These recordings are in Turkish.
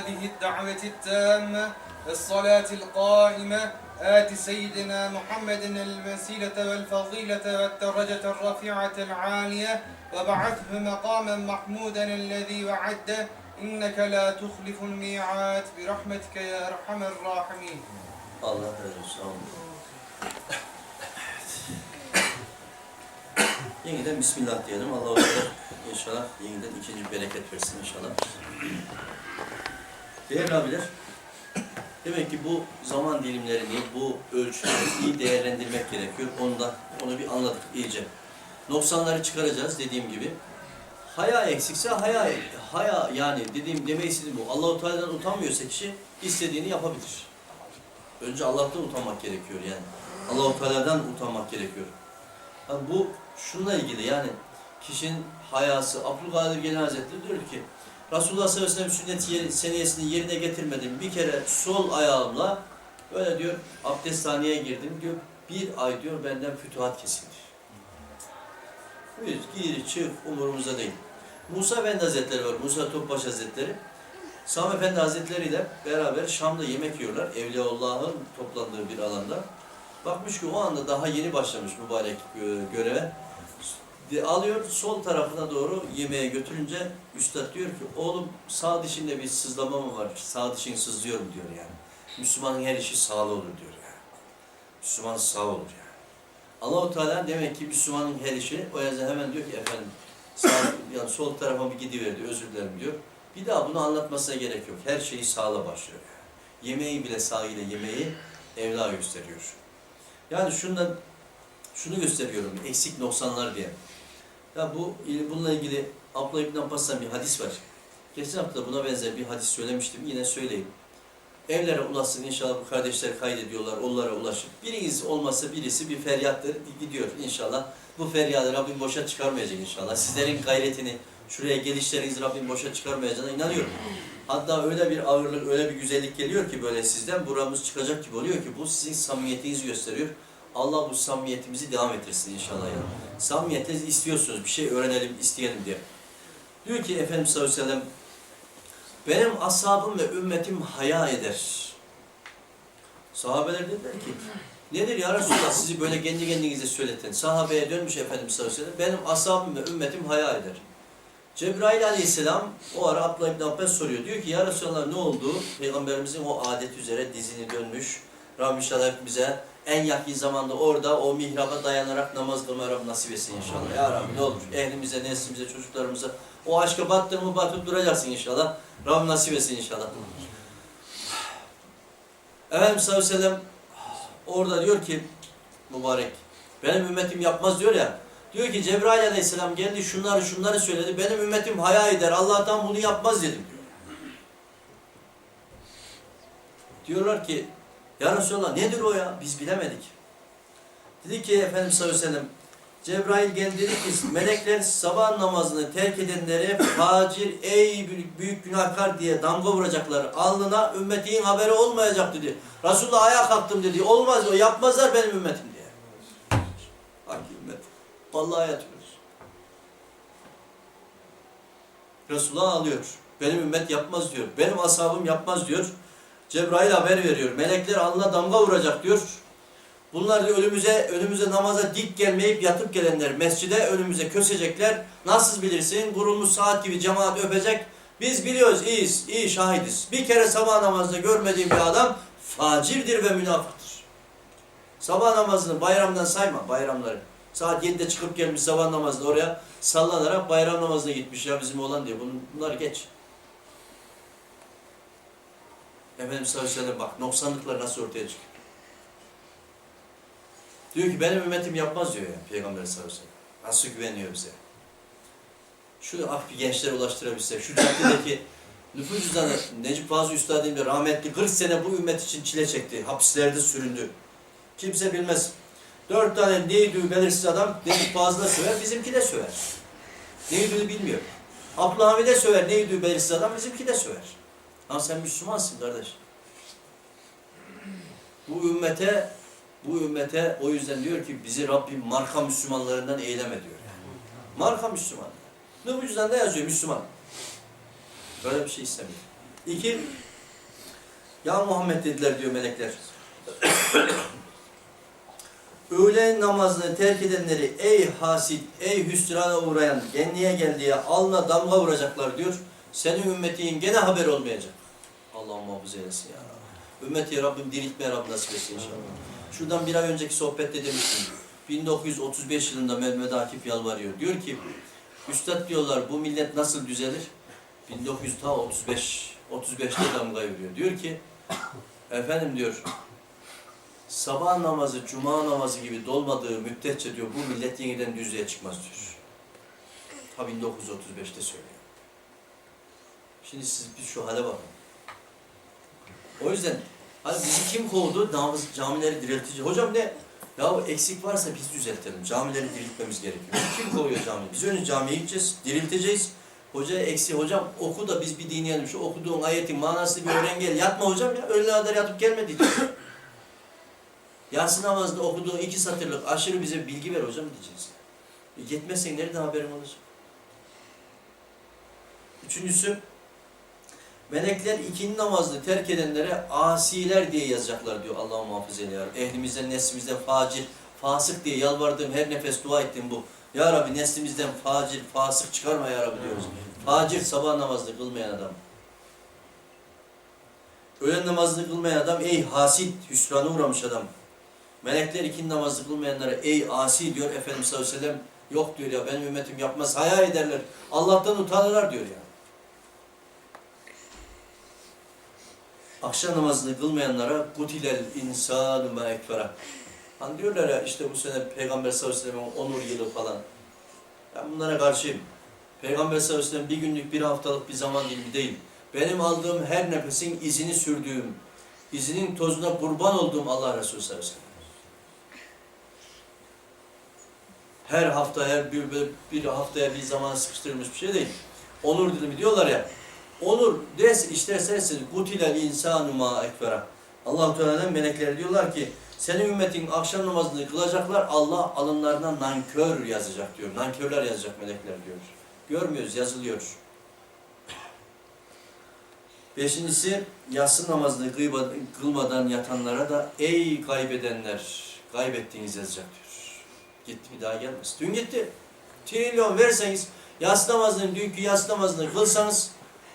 هذه الدعوة التامة الصلاة القائمة آت سيدنا محمد الوسيلة والفضيلة والدرجة الرفيعة العالية وبعثه مقاما محمودا الذي وعده إنك لا تخلف الميعاد برحمتك يا أرحم الراحمين Allah razı. Yeniden Bismillah diyelim. Allah-u Teala inşallah yeniden ikinci bereket versin inşallah. Değerli abiler, demek ki bu zaman dilimlerini, bu ölçüleri iyi değerlendirmek gerekiyor. Onu da, onu bir anladık iyice. Noksanları çıkaracağız dediğim gibi. Haya eksikse haya, haya yani dediğim demeyi bu. Allah-u Teala'dan utanmıyorsa kişi istediğini yapabilir. Önce Allah'tan utanmak gerekiyor yani. Allahu Teala'dan utanmak gerekiyor. Ha, bu şununla ilgili yani kişinin hayası, Abdülkadir Gelen Hazretleri diyor ki Resulullah sallallahu aleyhi ve sellem sünnet seniyesini yerine getirmedim. Bir kere sol ayağımla böyle diyor abdesthaneye girdim diyor. Bir ay diyor benden fütuhat kesildi. Buyur gir çık umurumuzda değil. Musa Efendi Hazretleri var. Musa Topbaş Hazretleri. Sami Efendi Hazretleri ile beraber Şam'da yemek yiyorlar. Evliyaullah'ın toplandığı bir alanda. Bakmış ki o anda daha yeni başlamış mübarek gö- göreve. Alıyor sol tarafına doğru yemeğe götürünce üstad diyor ki oğlum sağ dişinde bir sızlama mı var? Sağ dişin sızlıyor mu diyor yani. Müslümanın her işi sağlı olur diyor yani. Müslüman sağ olur yani. Allahu Teala demek ki Müslümanın her işi o yüzden hemen diyor ki efendim sağ, yani sol tarafa bir gidiverdi özür dilerim diyor. Bir daha bunu anlatmasına gerek yok. Her şeyi sağla başlıyor. Yani. Yemeği bile sağ ile yemeği evla gösteriyor. Yani şundan şunu gösteriyorum eksik noksanlar diye. Ya bu bununla ilgili Abla İbn Abbas'tan bir hadis var. Geçen hafta buna benzer bir hadis söylemiştim. Yine söyleyeyim. Evlere ulaşsın inşallah bu kardeşler kaydediyorlar. Onlara ulaşıp biriniz olmasa birisi bir feryattır gidiyor inşallah. Bu feryadı Rabbim boşa çıkarmayacak inşallah. Sizlerin gayretini şuraya gelişlerinizi Rabbim boşa çıkarmayacağına inanıyorum. Hatta öyle bir ağırlık, öyle bir güzellik geliyor ki böyle sizden buramız çıkacak gibi oluyor ki bu sizin samimiyetinizi gösteriyor. Allah bu samimiyetimizi devam ettirsin inşallah ya. Samimiyetle istiyorsunuz bir şey öğrenelim, isteyelim diye. Diyor ki Efendimiz sallallahu aleyhi ve sellem benim ashabım ve ümmetim haya eder. Sahabeler dediler ki nedir ya Resulallah sizi böyle kendi kendinize söyleten. Sahabeye dönmüş Efendimiz sallallahu aleyhi ve sellem benim ashabım ve ümmetim haya eder. Cebrail aleyhisselam o ara Abdullah İbni Abbas soruyor. Diyor ki ya Resulallah ne oldu? Peygamberimizin o adet üzere dizini dönmüş. Rabbim inşallah hepimize en yakın zamanda orada o mihraba dayanarak namaz kılmayı Rabbim nasip etsin inşallah. Ya Rabbi ne olur ehlimize, neslimize, çocuklarımıza o aşka battın mı batıp duracaksın inşallah. Rabbim nasip etsin inşallah. Efendimiz sallallahu aleyhi ve sellem orada diyor ki mübarek benim ümmetim yapmaz diyor ya. Diyor ki Cebrail aleyhisselam geldi şunları şunları söyledi. Benim ümmetim haya eder. Allah'tan bunu yapmaz dedim diyor. Diyorlar ki ya Resulallah nedir o ya? Biz bilemedik. Dedi ki Efendimiz sallallahu aleyhi ve sellem Cebrail geldi dedi ki melekler sabah namazını terk edenlere facir ey büyük, büyük günahkar diye damga vuracaklar. Alnına ümmetin haberi olmayacak dedi. Resulullah ayağa kalktım dedi. Olmaz o yapmazlar benim ümmetim diye. Hangi ümmet? Vallahi yatıyoruz. Resulullah alıyor. Benim ümmet yapmaz diyor. Benim ashabım yapmaz diyor. Cebrail haber veriyor. Melekler alnına damga vuracak diyor. Bunlar diyor önümüze, önümüze namaza dik gelmeyip yatıp gelenler mescide önümüze kösecekler. Nasıl bilirsin? Kurulmuş saat gibi cemaat öpecek. Biz biliyoruz, iyiyiz, iyi şahidiz. Bir kere sabah namazında görmediğim bir adam facirdir ve münafıktır. Sabah namazını bayramdan sayma, bayramları. Saat 7'de çıkıp gelmiş sabah namazında oraya sallanarak bayram namazına gitmiş ya bizim olan diye. Bunlar geç. Efendimiz sallallahu bak noksanlıklar nasıl ortaya çıkıyor. Diyor ki benim ümmetim yapmaz diyor ya Peygamber sallallahu. Nasıl güveniyor bize? Şu ah bir gençlere ulaştırabilsek, şu caddedeki nüfus cüzdanı Necip Fazıl Üstad'ın bir rahmetli 40 sene bu ümmet için çile çekti. Hapislerde süründü. Kimse bilmez. Dört tane neydi belirsiz adam Necip Fazıl'a söver, bizimki de söver. Neydi bilmiyor. Abdülhamid'e de söver, neydi belirsiz adam bizimki de söver. Ama sen Müslümansın kardeş. Bu ümmete bu ümmete o yüzden diyor ki bizi Rabbim marka Müslümanlarından eyleme diyor. Marka Müslüman. Nüfus cüzdanında yazıyor Müslüman. Böyle bir şey istemiyor. İki, ya Muhammed dediler diyor melekler. Öğle namazını terk edenleri ey hasit, ey hüsrana uğrayan, genliğe gel diye alnına damga vuracaklar diyor. Senin ümmetin gene haber olmayacak. Allah muhafaza eylesin ya. Ümmeti Rabbim diriltmeye Rabbim nasip etsin inşallah. Şuradan bir ay önceki sohbette demiştim. 1935 yılında Mehmet Akif yalvarıyor. Diyor ki, Üstad diyorlar bu millet nasıl düzelir? 1935 35'te damga vuruyor. Diyor ki, efendim diyor, sabah namazı, cuma namazı gibi dolmadığı müddetçe diyor bu millet yeniden düzlüğe çıkmaz diyor. Ta 1935'te söylüyor. Şimdi siz bir şu hale bakın. O yüzden hani bizi kim kovdu? Namaz, camileri diriltici. Hocam ne? Ya eksik varsa biz düzeltelim. Camileri diriltmemiz gerekiyor. Kim kovuyor camiyi? Biz önce camiye gideceğiz, dirilteceğiz. Hoca eksi hocam oku da biz bir dinleyelim. Şu okuduğun ayetin manasını bir öğren gel. Yatma hocam ya. Öğlene kadar yatıp gelme diyeceğiz. Yasin namazında okuduğun iki satırlık aşırı bize bilgi ver hocam diyeceğiz. E yetmezsen nereden haberim olacak? Üçüncüsü, melekler ikindi namazını terk edenlere asiler diye yazacaklar diyor Allah muhafaza eyle ya Rabbi. Ehlimizden, neslimizden facir, fasık diye yalvardığım her nefes dua ettim bu. Ya Rabbi neslimizden facir, fasık çıkarma ya Rabbi diyoruz. Facir sabah namazını kılmayan adam. Öğlen namazını kılmayan adam ey hasit, hüsrana uğramış adam. Melekler ikindi namazını kılmayanlara ey asi diyor Efendimiz sallallahu aleyhi ve sellem. Yok diyor ya benim ümmetim yapmaz, hayal ederler. Allah'tan utanırlar diyor ya. Akşam namazını kılmayanlara kutilel insanu ma ekfera. Hani diyorlar ya işte bu sene Peygamber sallallahu aleyhi ve sellem'in onur yılı falan. Ben bunlara karşıyım. Peygamber sallallahu aleyhi ve sellem bir günlük bir haftalık bir zaman dilimi değil. Benim aldığım her nefesin izini sürdüğüm, izinin tozuna kurban olduğum Allah Resulü sallallahu aleyhi ve sellem. Her hafta, her bir, bir haftaya bir zaman sıkıştırılmış bir şey değil. Onur dilimi diyorlar ya. Onur des isterseniz kutilel insanu ma ekfera. Allah Teala'nın melekleri diyorlar ki senin ümmetin akşam namazını kılacaklar Allah alınlarına nankör yazacak diyor. Nankörler yazacak melekler diyor. Görmüyoruz yazılıyor. Beşincisi yatsı namazını kılmadan yatanlara da ey kaybedenler kaybettiğiniz yazacak diyor. Gitti bir daha gelmez. Dün gitti. Trilyon verseniz yatsı namazını dünkü yatsı namazını kılsanız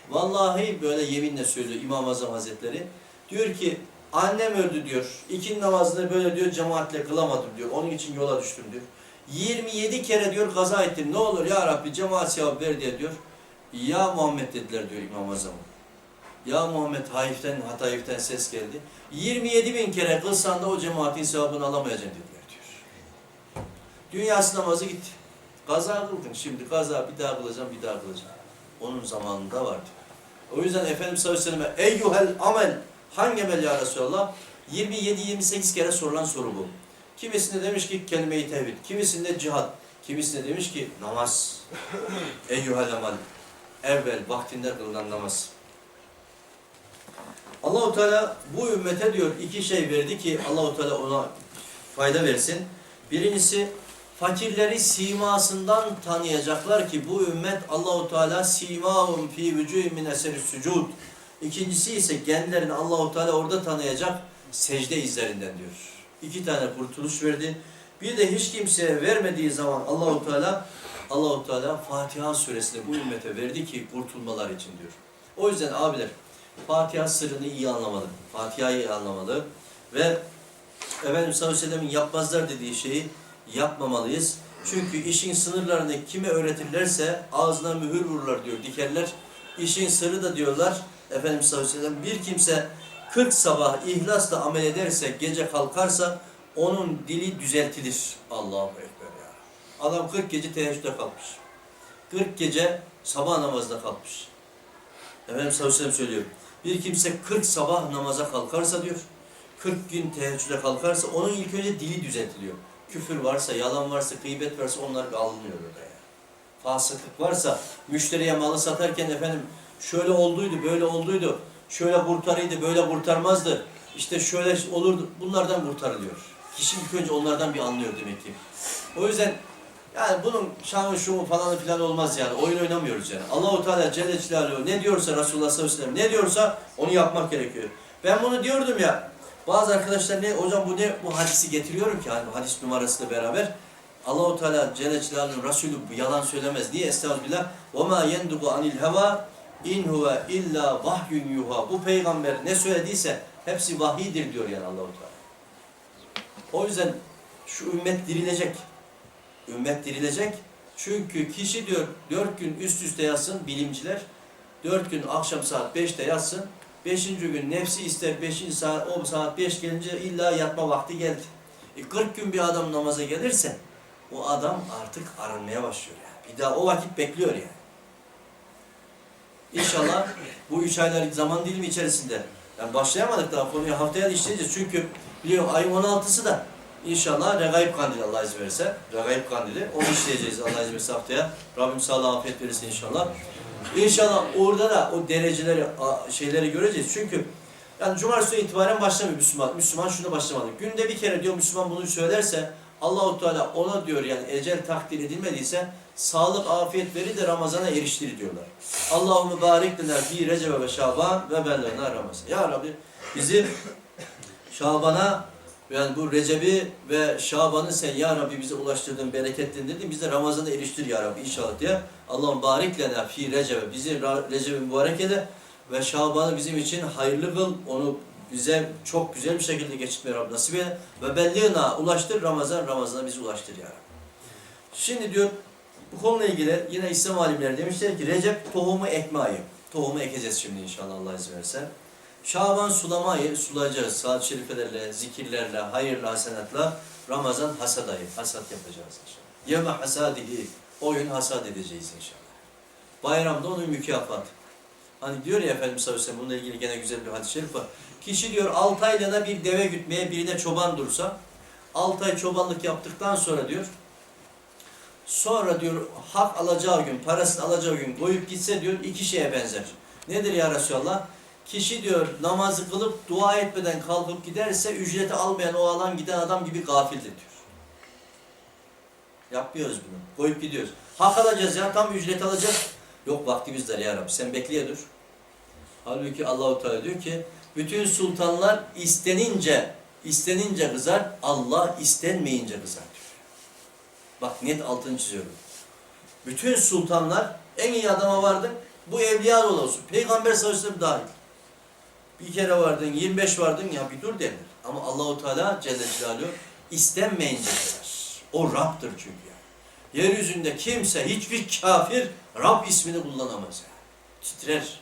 Vallahi böyle yeminle söylüyor İmam Azam Hazretleri. Diyor ki annem öldü diyor. İkin namazını böyle diyor cemaatle kılamadım diyor. Onun için yola düştüm diyor. 27 kere diyor kaza ettim. Ne olur ya Rabbi cemaat sevap ver diye diyor. Ya Muhammed dediler diyor İmam Azam'a. Ya Muhammed Haif'ten, Hatayif'ten ses geldi. 27 bin kere kılsan da o cemaatin sevabını alamayacaksın dediler diyor. Dünyası namazı gitti. Kaza kıldın şimdi kaza bir daha kılacağım bir daha kılacağım. Onun zamanında vardı. O yüzden Efendimiz sallallahu aleyhi ve selleme eyyuhel amel hangi amel ya Resulallah? 27-28 kere sorulan soru bu. Kimisinde demiş ki kelime-i tevhid, kimisinde cihat, kimisinde demiş ki namaz. eyyuhel amel. Evvel vaktinde kılınan namaz. Allahu Teala bu ümmete diyor iki şey verdi ki Allahu Teala ona fayda versin. Birincisi fakirleri simasından tanıyacaklar ki bu ümmet Allahu Teala simahum fi vücuhim min eseri sucud. İkincisi ise kendilerini Allahu Teala orada tanıyacak secde izlerinden diyor. İki tane kurtuluş verdi. Bir de hiç kimseye vermediği zaman Allahu Teala Allahu Teala Fatiha suresini bu ümmete verdi ki kurtulmalar için diyor. O yüzden abiler Fatiha sırrını iyi anlamalı. Fatiha'yı iyi anlamalı ve Efendimiz sallallahu aleyhi ve sellem'in yapmazlar dediği şeyi yapmamalıyız. Çünkü işin sınırlarını kime öğretirlerse ağzına mühür vururlar diyor, dikerler. İşin sırrı da diyorlar, Efendimiz sallallahu bir kimse 40 sabah ihlasla amel ederse, gece kalkarsa onun dili düzeltilir. Allahu Ekber ya. Adam 40 gece teheccüde kalkmış. 40 gece sabah namazına kalkmış. Efendimiz sallallahu söylüyor. Bir kimse 40 sabah namaza kalkarsa diyor, 40 gün teheccüde kalkarsa onun ilk önce dili düzeltiliyor. Küfür varsa, yalan varsa, gıybet varsa onlar alınıyor orada ya. Fasıklık varsa, müşteriye malı satarken efendim şöyle olduydu, böyle olduydu, şöyle kurtarıydı, böyle kurtarmazdı, işte şöyle olurdu, bunlardan kurtarılıyor. Kişi ilk önce onlardan bir anlıyor demek ki. O yüzden Yani bunun şanı şumu falanı filan olmaz yani. Oyun oynamıyoruz yani. Allahu Teala Celle Celaluhu ne diyorsa Resulullah sallallahu aleyhi ve sellem ne diyorsa onu yapmak gerekiyor. Ben bunu diyordum ya. Bazı arkadaşlar ne hocam bu ne bu hadisi getiriyorum ki hani hadis numarasıyla beraber. Allahu Teala Celle Celaluhu Resulü yalan söylemez. Niye? Estağfirullah. Ve ma yenduku anil heva in huve illa vahyun yuha. Bu peygamber ne söylediyse hepsi vahidir diyor yani Allahu Teala. O yüzden şu ümmet dirilecek. Ümmet dirilecek. Çünkü kişi diyor dört gün üst üste yatsın bilimciler. Dört gün akşam saat beşte yatsın. Beşinci gün nefsi ister beşinci saat, o saat beş gelince illa yatma vakti geldi. E 40 gün bir adam namaza gelirse o adam artık aranmaya başlıyor yani. Bir daha o vakit bekliyor yani. İnşallah bu üç aylar zaman dilimi içerisinde yani başlayamadık daha konuyu haftaya işleyeceğiz. Çünkü biliyorum ayın 16'sı da inşallah Regaib Kandili Allah izin verirse. Regaib Kandili. Onu işleyeceğiz Allah izin verirse haftaya. Rabbim sağlığı afiyet verirse inşallah. İnşallah orada da o dereceleri, şeyleri göreceğiz. Çünkü yani cumartesi itibaren başlamıyor Müslüman. Müslüman şunu başlamalı. Günde bir kere diyor Müslüman bunu söylerse Allahu Teala ona diyor yani ecel takdir edilmediyse sağlık, afiyet verir de Ramazan'a eriştirir diyorlar. Allahümme barik lena fi Recebe ve Şaban ve bellena Ramazan. Ya Rabbi bizi Şaban'a yani bu Recep'i ve Şaban'ı sen ya Rabbi bize ulaştırdın, bereketlendirdin. Biz de Ramazan'a eriştir ya Rabbi inşallah diye. Allah'ım barik lena fi Recep'e. Bizi Recep'i mübarek eyle ve Şaban'ı bizim için hayırlı kıl. Onu bize çok güzel bir şekilde geçirtmeyi Rabbi nasip eyle. Ve belliğına ulaştır Ramazan, Ramazan'a bizi ulaştır ya Rabbi. Şimdi diyor bu konuyla ilgili yine İslam alimleri demişler ki Recep tohumu ekme ayı. Tohumu ekeceğiz şimdi inşallah Allah izin verirse. Şaban sulama ayı sulayacağız. Saat şerifelerle, zikirlerle, hayırlı hasenatla. Ramazan hasad ayı. Hasat yapacağız inşallah. Yeme hasadihi. O gün hasat edeceğiz inşallah. Bayramda onun mükafatı. Hani diyor ya Efendimiz sallallahu aleyhi bununla ilgili gene güzel bir hadis-i şerif var. Kişi diyor 6 aylığına bir deve gütmeye birine çoban dursa 6 ay çobanlık yaptıktan sonra diyor sonra diyor hak alacağı gün, parasını alacağı gün koyup gitse diyor iki şeye benzer. Nedir ya Resulallah? Kişi diyor namazı kılıp dua etmeden kalkıp giderse ücreti almayan o alan giden adam gibi gafildir diyor. Yapmıyoruz bunu. Koyup gidiyoruz. Hak alacağız ya tam ücret alacağız. Yok vaktimiz dar ya Rabbi sen bekleye dur. Halbuki Allahu Teala diyor ki bütün sultanlar istenince istenince kızar Allah istenmeyince kızar diyor. Bak net altını çiziyorum. Bütün sultanlar en iyi adama vardın bu evliya olsun. Peygamber sallallahu dahil. Bir kere vardın, 25 vardın ya bir dur denir. Ama Allahu Teala Celle Celaluhu istenmeyince kadar. O Rab'dır çünkü yani. Yeryüzünde kimse, hiçbir kafir Rab ismini kullanamaz yani. Titrer.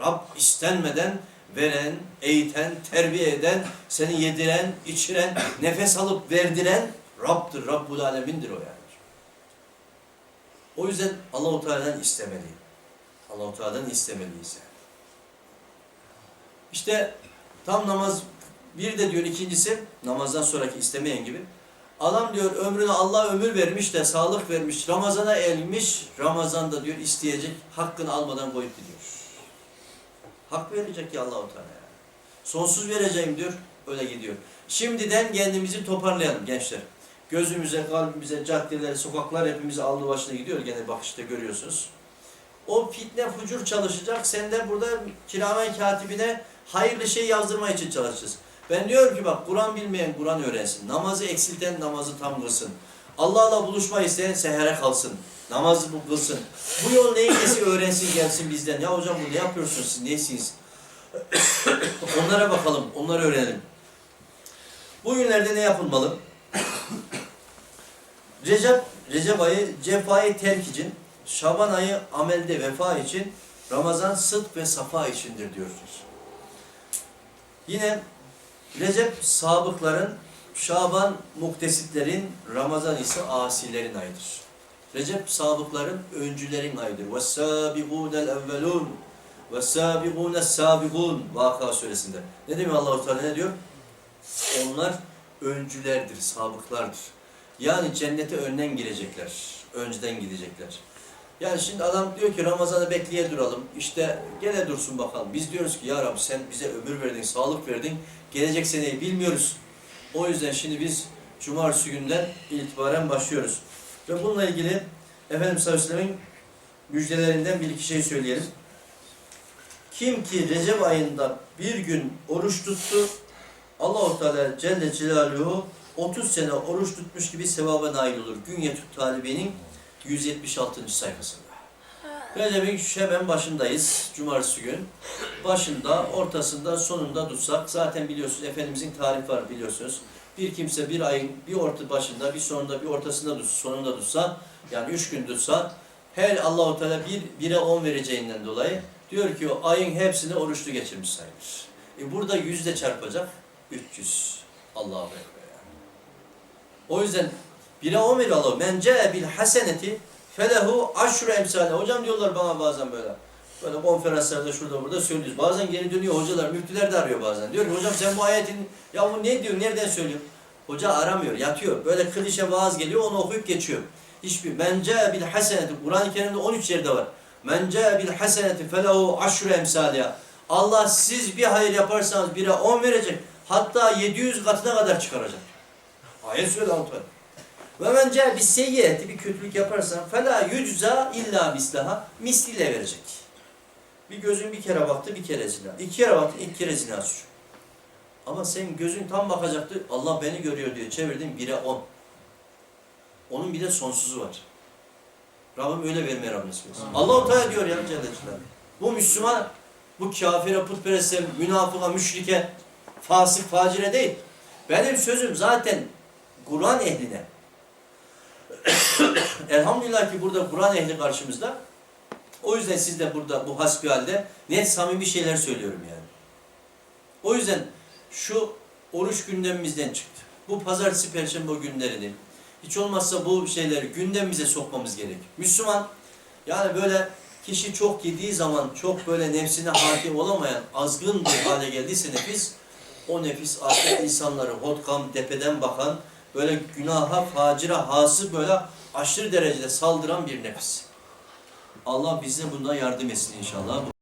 Rab istenmeden veren, eğiten, terbiye eden, seni yediren, içiren, nefes alıp verdiren Rab'dır. Rabbul Alemin'dir o yani. O yüzden Allahu Teala'dan istemeli. Allahu Teala'dan istemeliyiz yani. İşte tam namaz bir de diyor ikincisi namazdan sonraki istemeyen gibi. Adam diyor ömrüne Allah ömür vermiş de sağlık vermiş. Ramazana elmiş. Ramazan'da diyor isteyecek hakkını almadan koyup gidiyor. Hak verecek ya Allahu Teala. yani. Sonsuz vereceğim diyor. Öyle gidiyor. Şimdiden kendimizi toparlayalım gençler. Gözümüze, kalbimize, caddeler, sokaklar hepimizi aldı başına gidiyor. Gene bakışta görüyorsunuz. O fitne, fucur çalışacak. Sen de burada kiramen katibine hayırlı şey yazdırma için çalışacağız. Ben diyorum ki bak Kur'an bilmeyen Kur'an öğrensin. Namazı eksilten namazı tam kılsın. Allah'la buluşma isteyen sehere kalsın. Namazı bu kılsın. Bu yol neyse öğrensin gelsin bizden. Ya hocam bu ne yapıyorsunuz siz nesiniz? Onlara bakalım. Onları öğrenelim. Bu günlerde ne yapılmalı? Recep, Recep ayı cefayı terk için, Şaban ayı amelde vefa için, Ramazan sıdk ve safa içindir diyorsunuz. Yine Recep sabıkların, Şaban muktesitlerin, Ramazan ise asilerin ayıdır. Recep sabıkların, öncülerin ayıdır. وَالسَّابِقُونَ الْاَوَّلُونَ وَالسَّابِقُونَ السَّابِقُونَ Vaka suresinde. Ne demek Allah-u Teala ne diyor? Onlar öncülerdir, sabıklardır. Yani cennete önden girecekler, önceden gidecekler. Yani şimdi adam diyor ki Ramazan'ı bekleye duralım. İşte gene dursun bakalım. Biz diyoruz ki ya Rabbi sen bize ömür verdin, sağlık verdin. Gelecek seneyi bilmiyoruz. O yüzden şimdi biz cumartesi günden itibaren başlıyoruz. Ve bununla ilgili Efendimiz sallallahu müjdelerinden bir iki şey söyleyelim. Kim ki Recep ayında bir gün oruç tuttu, Allah-u Teala Celle Celaluhu 30 sene oruç tutmuş gibi sevaba nail olur. Günyetut Talibe'nin 176. sayfasında. Şu hemen başındayız, cumartesi gün. Başında, ortasında, sonunda tutsak, zaten biliyorsunuz Efendimizin tarifi var biliyorsunuz. Bir kimse bir ayın bir orta başında, bir sonunda, bir ortasında tutsa, sonunda tutsa, yani üç gün tutsa, her Allahu Teala bir, bire on vereceğinden dolayı diyor ki o ayın hepsini oruçlu geçirmiş sayılır. E burada yüzde çarpacak, 300. Allah'a ekber yani. O yüzden on veriyor Allah. Men ce'e bil haseneti felehu aşru emsale. Hocam diyorlar bana bazen böyle. Böyle konferanslarda şurada burada söylüyoruz. Bazen geri dönüyor hocalar, müftüler de arıyor bazen. Diyor ki hocam sen bu ayetin, ya bu ne diyor, nereden söylüyor? Hoca aramıyor, yatıyor. Böyle klişe vaaz geliyor, onu okuyup geçiyor. Hiçbir, men bil haseneti, Kur'an-ı Kerim'de 13 yerde var. Men ce'e bil haseneti felehu aşru emsale. Allah siz bir hayır yaparsanız bire 10 verecek. Hatta 700 katına kadar çıkaracak. Ayet söyle Antoine. Ve men ce'e bir seyyiyeti, bir kötülük yaparsan fela yücza illa mislaha misliyle verecek. Bir gözün bir kere baktı, bir kere zina. İki kere baktı, iki kere zina suçu. Ama sen gözün tam bakacaktı, Allah beni görüyor diyor. Çevirdin bire on. Onun bir de sonsuzu var. Rabbim öyle vermeye Rabbim nasip etsin. Allah-u Teala diyor ya Celle Celaluhu. Bu Müslüman, bu kafire, putpereste, münafıka, müşrike, fasık, facire değil. Benim sözüm zaten Kur'an ehline. Elhamdülillah ki burada Kur'an ehli karşımızda. O yüzden siz de burada bu hasbihalde net samimi şeyler söylüyorum yani. O yüzden şu oruç gündemimizden çıktı. Bu pazartesi, perşembe günlerini hiç olmazsa bu şeyleri gündemimize sokmamız gerek. Müslüman yani böyle kişi çok yediği zaman çok böyle nefsine hakim olamayan azgın bir hale geldiyse nefis o nefis artık insanları hotkam tepeden bakan böyle günaha, facira, hası böyle aşırı derecede saldıran bir nefis. Allah bize bundan yardım etsin inşallah.